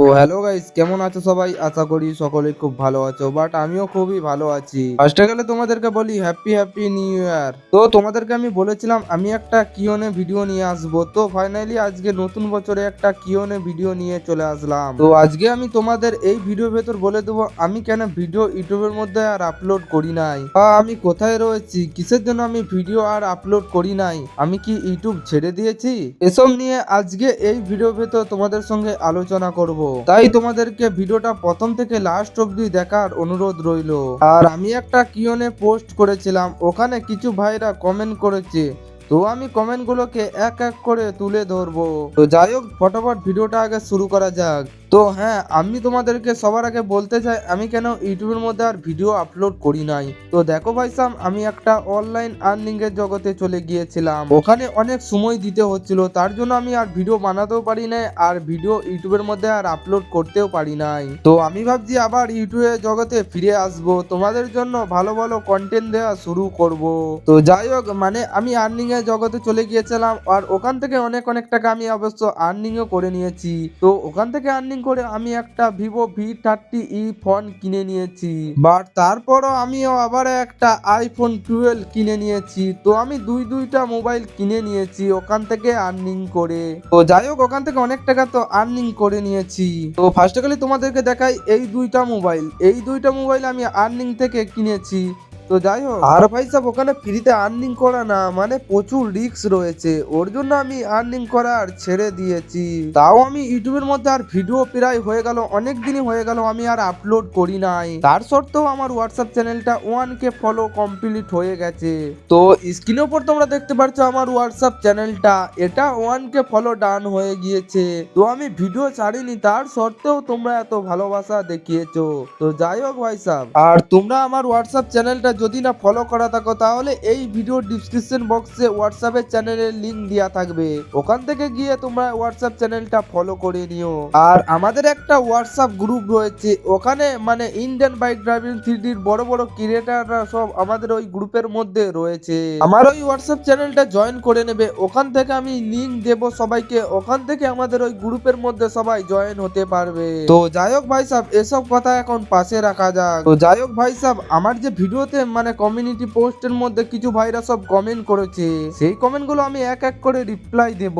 তো hello guys কেমন আছো সবাই? আশা করি সকলে খুব ভালো আছো বাট আমিও খুবই ভালো আছি। ফার্স্টে গেলে তোমাদেরকে বলি হ্যাপি হ্যাপি নিউ ইয়ার তো তোমাদেরকে আমি বলেছিলাম, আমি একটা কিওনে ভিডিও নিয়ে আসব। তো ফাইনালি আজকে নতুন বছরে একটা কিওনে ভিডিও নিয়ে চলে আসলাম। তো আজকে আমি তোমাদের এই ভিডিও ভেতর বলে দেবো, আমি কেন ভিডিও ইউটিউবের মধ্যে আর আপলোড করি নাই? বা আমি কোথায় রয়েছি? কিসের জন্য আমি ভিডিও আর আপলোড করি নাই? আমি কি ইউটিউব ছেড়ে দিয়েছি? এসব নিয়ে আজকে এই ভিডিও ভেতর তোমাদের সঙ্গে আলোচনা করব। তাই তোমাদেরকে ভিডিওটা প্রথম থেকে লাস্ট অব্দি দেখার অনুরোধ রইল। আর আমি একটা কিওনে পোস্ট করেছিলাম, ওখানে কিছু ভাইরা কমেন্ট করেছে। তো আমি কমেন্টগুলোকে এক এক করে তুলে ধরবো। তো যাই হোক, ফটোফট ভিডিওটা আগে শুরু করা যাক। তো হ্যাঁ আমি তোমাদেরকে সবার আগে বলতে চাই, আমি কেন ইউটিউবের মধ্যে আর ভিডিও আপলোড করি নাই? তো দেখো ভাই সাম, আমি একটা অনলাইন আর্নিং এর জগতে চলে গিয়েছিলাম। ওখানে অনেক সময় দিতে হচ্ছিল, তার জন্য আমি আর ভিডিও বানাতেও পারি নাই, আর ভিডিও ইউটিউবের মধ্যে আর আপলোড করতেও পারি নাই। তো আমি ভাবছি আবার ইউটিউবের জগতে ফিরে আসব, তোমাদের জন্য ভালো ভালো কন্টেন্ট দেওয়া শুরু করব। তো যাই হোক মানে আমি আর্নিং এর জগতে চলে গিয়েছিলাম, আর ওখান থেকে অনেক অনেক টাকা আমি অবশ্য আর্নিংও করে নিয়েছি। তো ওখান থেকে আর্নিং করে আমি একটা Vivo V thirty E phone কিনে নিয়েছি। বাট তারপরও আমিও আবার একটা আইফোন টুয়েলভ কিনে নিয়েছি। তো আমি দুই দুইটা মোবাইল কিনে নিয়েছি ওখান থেকে আর্নিং করে। তো যাই হোক, ওখান থেকে অনেক টাকা তো আর্নিং করে নিয়েছি। তো ফার্স্ট অফ তোমাদেরকে দেখাই এই দুইটা মোবাইল। এই দুইটা মোবাইল আমি আর্নিং থেকে কিনেছি। তো যাই হোক আর ভাই সাহেব ওখানে ফ্রিতে আর্নিং করা না মানে প্রচুর রিস্ক রয়েছে। ওর জন্য আমি আর্নিং করার ছেড়ে দিয়েছি। তাও আমি ইউটিউবের মধ্যে আর ভিডিও প্রায় হয়ে গেল অনেক দিনই হয়ে গেল আমি আর আপলোড করি নাই। তার সত্ত্বেও আমার হোয়াটসঅ্যাপ চ্যানেলটা ওয়ান কে ফলো কমপ্লিট হয়ে গেছে। তো স্ক্রিনের উপর তোমরা দেখতে পাচ্ছ আমার হোয়াটসঅ্যাপ চ্যানেলটা এটা ওয়ান কে ফলো ডান হয়ে গিয়েছে। তো আমি ভিডিও ছাড়িনি তার সত্ত্বেও তোমরা এত ভালোবাসা দেখিয়েছো। তো যাই হোক ভাই সাহেব আর তোমরা আমার হোয়াটসঅ্যাপ চ্যানেলটা যদি না ফলো করা থাকো, তাহলে এই ভিডিও ডিসক্রিপশন বক্সে হোয়াটসঅ্যাপের চ্যানেলের লিংক দেওয়া থাকবে। ওখান থেকে গিয়ে তোমরা হোয়াটসঅ্যাপ চ্যানেলটা ফলো করে নিও। আর আমাদের একটা হোয়াটসঅ্যাপ গ্রুপ রয়েছে, ওখানে মানে ইন্ডিয়ান বাইক ড্রাইভিং থ্রিডির বড় বড় ক্রিয়েটাররা সব আমাদের ওই গ্রুপের মধ্যে রয়েছে। আমার ওই হোয়াটসঅ্যাপ চ্যানেলটা জয়েন করে নেবে, ওখান থেকে আমি লিংক দেব সবাইকে, ওখান থেকে আমাদের ওই গ্রুপের মধ্যে সবাই জয়েন হতে পারবে। তো যাই হোক ভাই সাহেব এসব কথা এখন পাশে রাখা যাক। তো যাই হোক ভাই সাহেব আমার যে ভিডিওতে মানে কমিউনিটি পোস্টের মধ্যে কিছু ভাইরা সব কমেন্ট করেছে। সেই কমেন্টগুলো আমি এক এক করে রিপ্লাই দেব।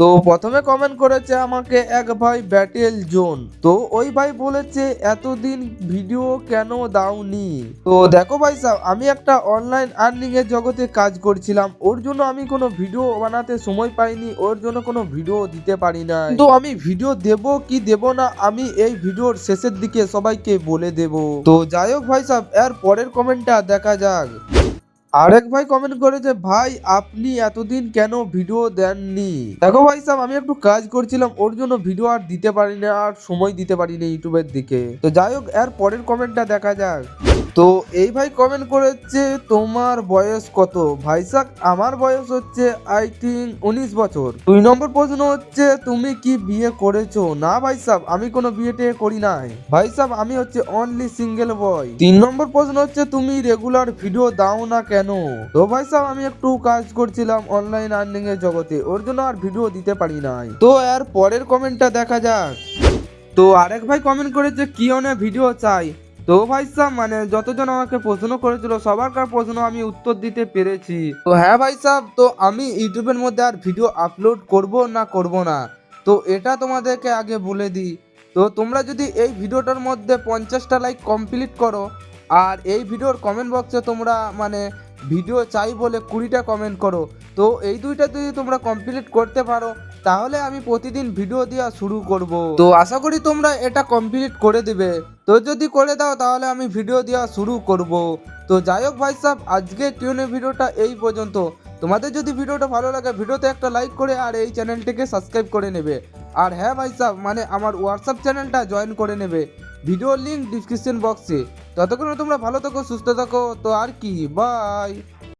তো প্রথমে কমেন্ট করেছে আমাকে এক ভাই ব্যাটেল জোন তো ওই ভাই বলেছে, এতদিন ভিডিও কেন দাওনি? তো দেখো ভাই সাহেব, আমি একটা অনলাইন আর্নিং এর জগতে কাজ করছিলাম। ওর জন্য আমি কোনো ভিডিও বানাতে সময় পাইনি, ওর জন্য কোনো ভিডিও দিতে পারি না তো আমি ভিডিও দেব কি দেব না, আমি এই ভিডিওর শেষের দিকে সবাইকে বলে দেব। তো যাই হোক ভাই সাহেব, এর পরের কমেন্টটা দেখা যাক। আরেক ভাই কমেন্ট করেছে ভাই, আপনি এতদিন কেন ভিডিও দেননি? দেখো ভাই সাহেব আমি একটু কাজ করছিলাম, ওর জন্য ভিডিও আর দিতে পারি না আর সময় দিতে পারিনি ইউটিউবের দিকে। তো যাই হোক, এর পরের কমেন্টটা দেখা যাক। তো এই ভাই কমেন্ট করেছে, তোমার বয়স কত? ভাই সাহেব আমার বয়স হচ্ছে আই থিঙ্ক উনিশ বছর। দুই নম্বর প্রশ্ন হচ্ছে, তুমি কি বিয়ে করেছ? না ভাই সাহেব আমি কোনো বিয়ে টিয়ে করি নাই। ভাই সাহেব আমি হচ্ছে অনলি সিঙ্গেল বয় তিন নম্বর প্রশ্ন হচ্ছে, তুমি রেগুলার ভিডিও দাও না কেন? তো ভাই সাহেব আমি একটু কাজ করছিলাম অনলাইন আর্নিং এর জগতে, ওর জন্য আর ভিডিও দিতে পারি নাই। তো এর পরের কমেন্টটা দেখা যাক। তো আরেক ভাই কমেন্ট করেছে, কি অনে ভিডিও চাই? তো ভাই সাহেব মানে যতজন আমাকে প্রশ্ন করেছিল, সবার প্রশ্ন আমি উত্তর দিতে পেরেছি। তো হ্যাঁ ভাই সাহেব তো আমি ইউটিউবের মধ্যে আর ভিডিও আপলোড করব না করব না? তো এটা তোমাদেরকে আগে বলে দিই। তো তোমরা যদি এই ভিডিওটার মধ্যে পঞ্চাশটা লাইক কমপ্লিট করো, আর এই ভিডিওর কমেন্ট বক্সে তোমরা মানে ভিডিও চাই বলে কুড়িটা কমেন্ট করো। তো এই দুইটা যদি তোমরা কমপ্লিট করতে পারো তাহলে আমি প্রতিদিন ভিডিও দেওয়া শুরু করব। তো আশা করি তোমরা এটা কমপ্লিট করে দেবে। তো যদি করে দাও, তাহলে আমি ভিডিও দেওয়া শুরু করব। তো যাই হোক ভাই সাহেব আজকে টিউনে ভিডিওটা এই পর্যন্ত। তোমাদের যদি ভিডিওটা ভালো লাগে ভিডিওতে একটা লাইক করে আর এই চ্যানেলটিকে সাবস্ক্রাইব করে নেবে। আর হ্যাঁ ভাই সাহেব মানে আমার হোয়াটসঅ্যাপ চ্যানেলটা জয়েন করে নেবে। ভিডিও লিঙ্ক ডিসক্রিপশন বক্সে ততক্ষণে তোমরা ভালো থাকো, সুস্থ থাকো। তো আর কি বাই